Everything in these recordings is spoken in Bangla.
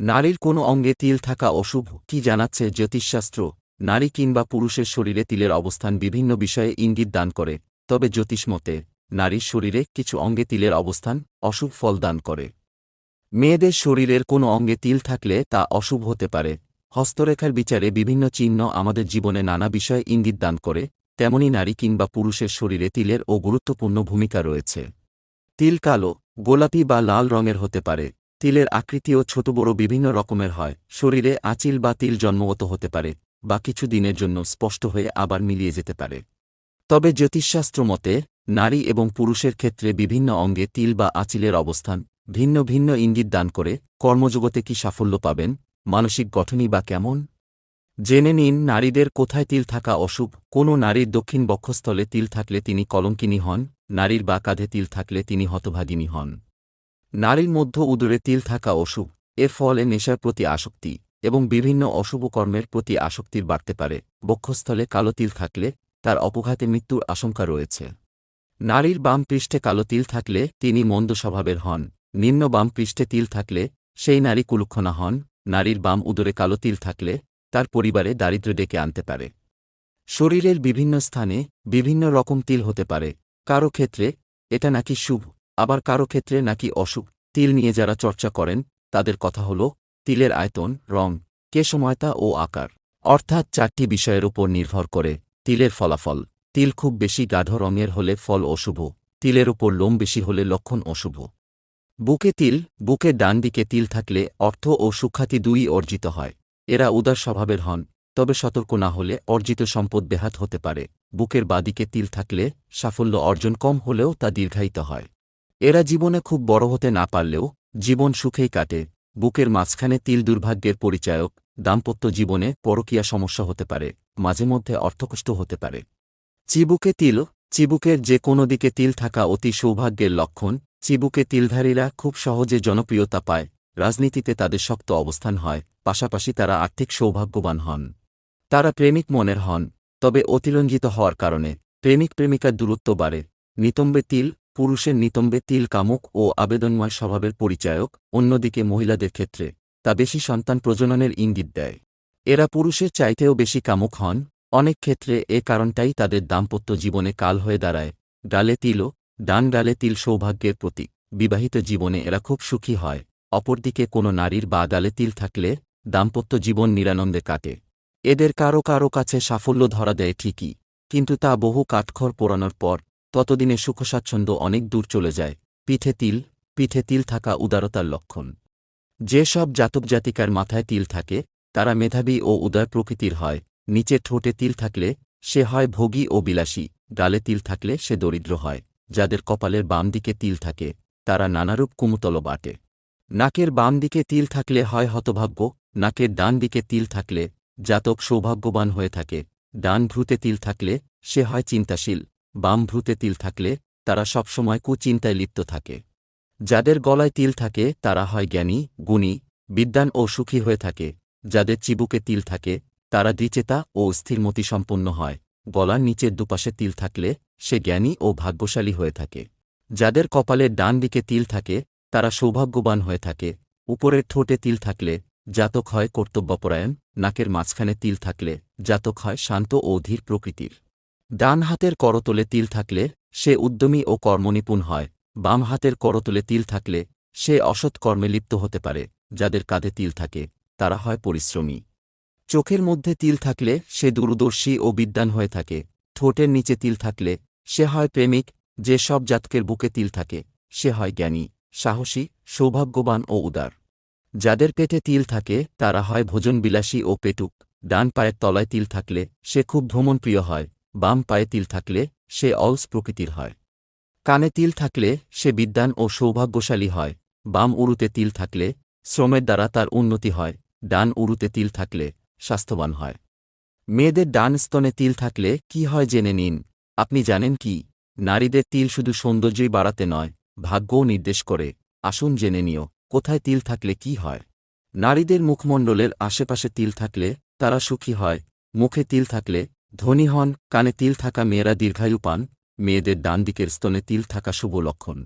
নারীর কোনো অঙ্গে তিল থাকা অশুভ, কি জানাচ্ছে জ্যোতিষশাস্ত্র? নারী কিংবা পুরুষের শরীরে তিলের অবস্থান বিভিন্ন বিষয়ে ইঙ্গিত দান করে, তবে জ্যোতিষমতে নারীর শরীরে কিছু অঙ্গে তিলের অবস্থান অশুভ ফল দান করে। মেয়েদের শরীরের কোনো অঙ্গে তিল থাকলে তা অশুভ হতে পারে। হস্তরেখার বিচারে বিভিন্ন চিহ্ন আমাদের জীবনে নানা বিষয়ে ইঙ্গিত দান করে, তেমনি নারী কিংবা পুরুষের শরীরে তিলের ও গুরুত্বপূর্ণ ভূমিকা রয়েছে। তিল কালো, গোলাপি বা লাল রঙের হতে পারে। তিলের আকৃতিও ছোট বড় বিভিন্ন রকমের হয়। শরীরে আচিল বা তিল জন্মগত হতে পারে, বা কিছু দিনের জন্য স্পষ্ট হয়ে আবার মিলিয়ে যেতে পারে। তবে জ্যোতিষশাস্ত্র মতে, নারী এবং পুরুষের ক্ষেত্রে বিভিন্ন অঙ্গে তিল বা আচিলের অবস্থান ভিন্ন ভিন্ন ইঙ্গিত দান করে। কর্মজগতে কি সাফল্য পাবেন? মানসিক গঠনই বা কেমন? জেনে নিন নারীদের কোথায় তিল থাকা অশুভ। কোনো নারীর দক্ষিণ বক্ষস্থলে তিল থাকলে তিনি কলঙ্কিনী হন, নারীর বা কাঁধে তিল থাকলে তিনি হতভাগিনী হন। নারীর মধ্য উদরে তিল থাকা অশুভ, এর ফলে নেশার প্রতি আসক্তি এবং বিভিন্ন অশুভ কর্মের প্রতি আসক্তির বাড়তে পারে। বক্ষস্থলে কালো তিল থাকলে তার অপঘাতে মৃত্যুর আশঙ্কা রয়েছে। নারীর বাম পৃষ্ঠে কালো তিল থাকলে তিনি মন্দ স্বভাবের হন, নিম্ন বাম পৃষ্ঠে তিল থাকলে সেই নারী কুলক্ষণা হন, নারীর বাম উদরে কালো তিল থাকলে তার পরিবারে দারিদ্র্য ডেকে আনতে পারে। শরীরের বিভিন্ন স্থানে বিভিন্ন রকম তিল হতে পারে, কারও ক্ষেত্রে এটা নাকি শুভ। আবার কারও ক্ষেত্রে নাকি অশুভ তিল নিয়ে যারা চর্চা করেন, তাদের কথা হল, তিলের আয়তন, রং কেশময়তা ও আকার। অর্থাৎ চারটি বিষয়ের উপর নির্ভর করে তিলের ফলাফল। তিল খুব বেশি গাঢ় রঙের হলে ফল অশুভ, তিলের উপর লোম বেশি হলে লক্ষণ অশুভ। বুকে তিল, বুকের ডান দিকে তিল থাকলে অর্থ ও সুখ্যাতি দুই অর্জিত হয়। এরা উদার স্বভাবের হন, তবে সতর্ক না হলে অর্জিত সম্পদ বেহাত হতে পারে। বুকের বাদিকে তিল থাকলে সাফল্য অর্জন কম হলেও তা দীর্ঘায়িত হয়। এরা জীবনে খুব বড় হতে না পারলেও জীবন সুখেই কাটে। বুকের মাঝখানে তিল দুর্ভাগ্যের পরিচায়ক, দাম্পত্য জীবনে পরকীয়া সমস্যা হতে পারে, মাঝে মধ্যে অর্থকষ্ট হতে পারে। চিবুকে তিল, চিবুকের যে কোনো দিকে তিল থাকা অতি সৌভাগ্যের লক্ষণ, চিবুকে তিলধারীরা খুব সহজে জনপ্রিয়তা পায়, রাজনীতিতে তাদের শক্ত অবস্থান হয়, পাশাপাশি তারা আর্থিক সৌভাগ্যবান হন। তারা প্রেমিক মনের হন, তবে অতিরঞ্জিত হওয়ার কারণে প্রেমিক প্রেমিকার দূরত্ব বাড়ে। নিতম্বে তিল পুরুষের নিতম্বে তিল কামুক ও আবেদনময় স্বভাবের পরিচায়ক, অন্যদিকে মহিলাদের ক্ষেত্রে তা বেশি সন্তান প্রজননের ইঙ্গিত দেয়। এরা পুরুষের চাইতেও বেশি কামুক হন, অনেক ক্ষেত্রে এ কারণটাই তাদের দাম্পত্য জীবনে কাল হয়ে দাঁড়ায়। ডালে তিলও, ডান ডালে তিল সৌভাগ্যের প্রতীক। বিবাহিত জীবনে এরা খুব সুখী হয়। অপরদিকে কোনো নারীর বা ডালে তিল থাকলে দাম্পত্য জীবন নিরানন্দে কাটে। এদের কারও কারও কাছে সাফল্য ধরা দেয় ঠিকই, কিন্তু তা বহু কাঠখড় পোড়ানোর পর ততদিনে সুখস্বাচ্ছন্দ্য অনেক দূর চলে যায়। পিঠে তিল পিঠে তিল থাকা উদারতার লক্ষণ। যেসব জাতক জাতিকার মাথায় তিল থাকে, তারা মেধাবী ও উদার প্রকৃতির হয়। নিচে ঠোঁটে তিল থাকলে সে হয় ভোগী ও বিলাসী, ডালে তিল থাকলে সে দরিদ্র হয়। যাদের কপালের বাম দিকে তিল থাকে, তারা নানারূপ কুমতল বাটে নাকের বাম দিকে তিল থাকলে হয় হতভাগ্য, নাকের ডান দিকে তিল থাকলে জাতক সৌভাগ্যবান হয়ে থাকে। ডান ভ্রুতে তিল থাকলে সে হয় চিন্তাশীল বাম ভ্রুতে তিল থাকলে তারা সবসময় কুচিন্তায় লিপ্ত থাকে। যাদের গলায় তিল থাকে, তারা হয় জ্ঞানী, গুণী বিদ্যান ও সুখী হয়ে থাকে। যাদের চিবুকে তিল থাকে, তারা দ্বিচেতা ও স্থিরমতি সম্পন্ন হয়। গলার নিচের দুপাশে তিল থাকলে সে জ্ঞানী ও ভাগ্যশালী হয়ে থাকে। যাদের কপালের ডান দিকে তিল থাকে, তারা সৌভাগ্যবান হয়ে থাকে। উপরের ঠোঁটে তিল থাকলে জাতক হয় কর্তব্যপরায়ণ, নাকের মাঝখানে তিল থাকলে জাতক হয় শান্ত ও ধীর প্রকৃতির। ডান হাতের করতলে তিল থাকলে সে উদ্যমী ও কর্মনিপুণ হয় বাম হাতের করতলে তিল থাকলে সে অসৎ কর্মে লিপ্ত হতে পারে, যাদের কাঁধে তিল থাকে, তারা হয় পরিশ্রমী। চোখের মধ্যে তিল থাকলে সে দূরদর্শী ও বিদ্যান হয়ে থাকে, ঠোঁটের নিচে তিল থাকলে সে হয় প্রেমিক, যে সব জাতকের বুকে তিল থাকে, সে হয় জ্ঞানী, সাহসী, সৌভাগ্যবান ও উদার। যাদের পেটে তিল থাকে, তারা হয় ভোজনবিলাসী ও পেটুক, ডান পায়ের তলায় তিল থাকলে সে খুব ভ্রমণপ্রিয় হয় বাম পায়ে তিল থাকলে সে অলস প্রকৃতির হয়। কানে তিল থাকলে সে বিদ্যান ও সৌভাগ্যশালী হয়। বাম উরুতে তিল থাকলে শ্রমের দ্বারা তার উন্নতি হয়। ডান উরুতে তিল থাকলে স্বাস্থ্যবান হয়। মেয়েদের ডান স্তনে তিল থাকলে কি হয় জেনে নিন। আপনি জানেন কি? নারীদের তিল শুধু সৌন্দর্যই বাড়াতে নয়, ভাগ্যও নির্দেশ করে। আসুন জেনে নিও, কোথায় তিল থাকলে কি হয়? নারীদের মুখমণ্ডলের আশেপাশে তিল থাকলে তারা সুখী হয়, মুখে তিল থাকলে ধনী হন, কানে তিল থাকা মেয়েরা দীর্ঘায়ু পান, মেয়েদের ডান দিকের স্তনে তিল থাকা শুভ লক্ষণ।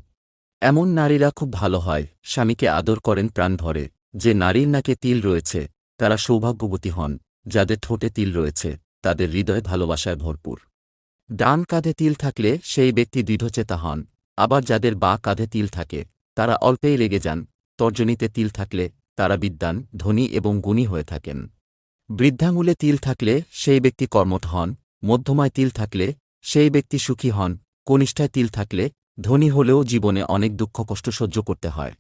এমন নারীরা খুব ভালো হয়, স্বামীকে আদর করেন, প্রাণ ভরে যে নারীর নাকে তিল রয়েছে, তারা সৌভাগ্যবতী হন, যাদের ঠোঁটে তিল রয়েছে, তাদের হৃদয় ভালোবাসায় ভরপুর। ডান কাঁধে তিল থাকলে সেই ব্যক্তি দৃঢ়চেতা হন, আবার যাদের বা কাঁধে তিল থাকে, তারা অল্পেই রেগে যান, তর্জনীতে তিল থাকলে তারা বিদ্বান, ধনী এবং গুণী হয়ে থাকেন। বৃদ্ধাঙ্গুলে তিল থাকলে সেই ব্যক্তি কর্মঠ হন, মধ্যমায় তিল থাকলে সেই ব্যক্তি সুখী হন, কনিষ্ঠায় তিল থাকলে ধনী হলেও জীবনে অনেক দুঃখ কষ্ট সহ্য করতে হয়।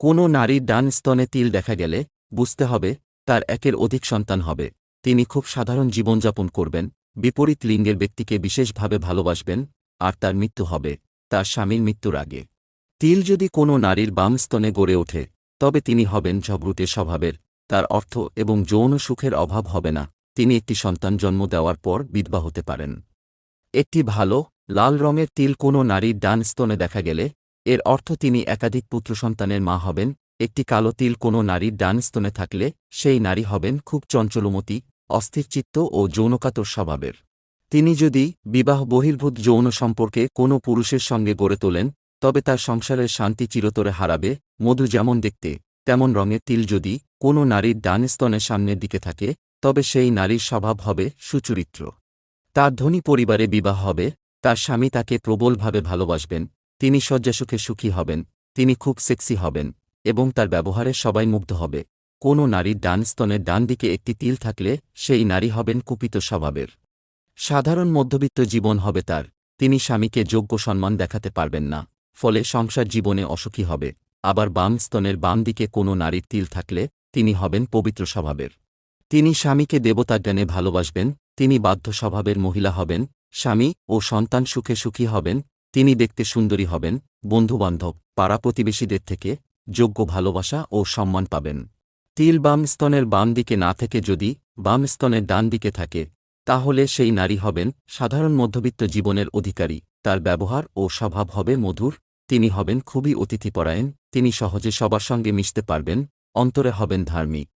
কোনো নারীর ডান স্তনে তিল দেখা গেলে বুঝতে হবে তার একের অধিক সন্তান হবে। তিনি খুব সাধারণ জীবনযাপন করবেন, বিপরীত লিঙ্গের ব্যক্তিকে বিশেষভাবে ভালোবাসবেন, আর তার মৃত্যু হবে, তার স্বামীর মৃত্যুর আগে। তিল যদি কোনো নারীর বাম স্তনে গড়ে ওঠে, তবে তিনি হবেন ঝগড়ুটে স্বভাবের তার অর্থ এবং যৌন সুখের অভাব হবে না। তিনি একটি সন্তান জন্ম দেওয়ার পর বিধবা হতে পারেন। একটি ভালো, লাল রঙের তিল কোনো নারীর ডান স্তনে দেখা গেলে, এর অর্থ তিনি একাধিক পুত্র সন্তানের মা হবেন, একটি কালো তিল কোনো নারীর ডান স্তনে থাকলে, সেই নারী হবেন খুব চঞ্চলমতি, অস্থিরচিত্ত ও যৌনকাতর স্বভাবের। তিনি যদি বিবাহ বহির্ভূত যৌন সম্পর্কে কোনো পুরুষের সঙ্গে গড়ে তোলেন, তবে তার সংসারের শান্তি চিরতরে হারাবে, মধু যেমন দেখতে তেমন রঙের তিল যদি কোনো নারীর ডান স্তনের সামনের দিকে থাকে, তবে সেই নারীর স্বভাব হবে সুচরিত্র। তার ধনী পরিবারে বিবাহ হবে, তার স্বামী তাকে প্রবলভাবে ভালোবাসবেন, তিনি শয্যাসুখে সুখী হবেন, তিনি খুব সেক্সি হবেন, এবং তার ব্যবহারে সবাই মুগ্ধ হবে। কোনো নারীর ডান স্তনের ডান দিকে একটি তিল থাকলে সেই নারী হবেন কুপিত স্বভাবের। সাধারণ মধ্যবিত্ত জীবন হবে তার, তিনি স্বামীকে যোগ্য সম্মান দেখাতে পারবেন না, ফলে সংসার জীবনে অসুখী হবে। আবার বাম স্তনের বাম দিকে কোনো নারীর তিল থাকলে তিনি হবেন পবিত্র স্বভাবের। তিনি স্বামীকে দেবতাজ্ঞানে ভালোবাসবেন, তিনি বাধ্য স্বভাবের মহিলা হবেন, স্বামী ও সন্তান সুখে সুখী হবেন, তিনি দেখতে সুন্দরী হবেন, বন্ধুবান্ধব, পাড়া প্রতিবেশীদের থেকে যোগ্য ভালোবাসা ও সম্মান পাবেন। তিল বাম স্তনের বাম দিকে না থেকে যদি বাম স্তনের ডান দিকে থাকে, তাহলে সেই নারী হবেন সাধারণ মধ্যবিত্ত জীবনের অধিকারী, তার ব্যবহার ও স্বভাব হবে মধুর, তিনি হবেন খুবই অতিথিপরায়ণ তিনি সহজে সবার সঙ্গে মিশতে পারবেন অন্তরে হবেন ধার্মিক।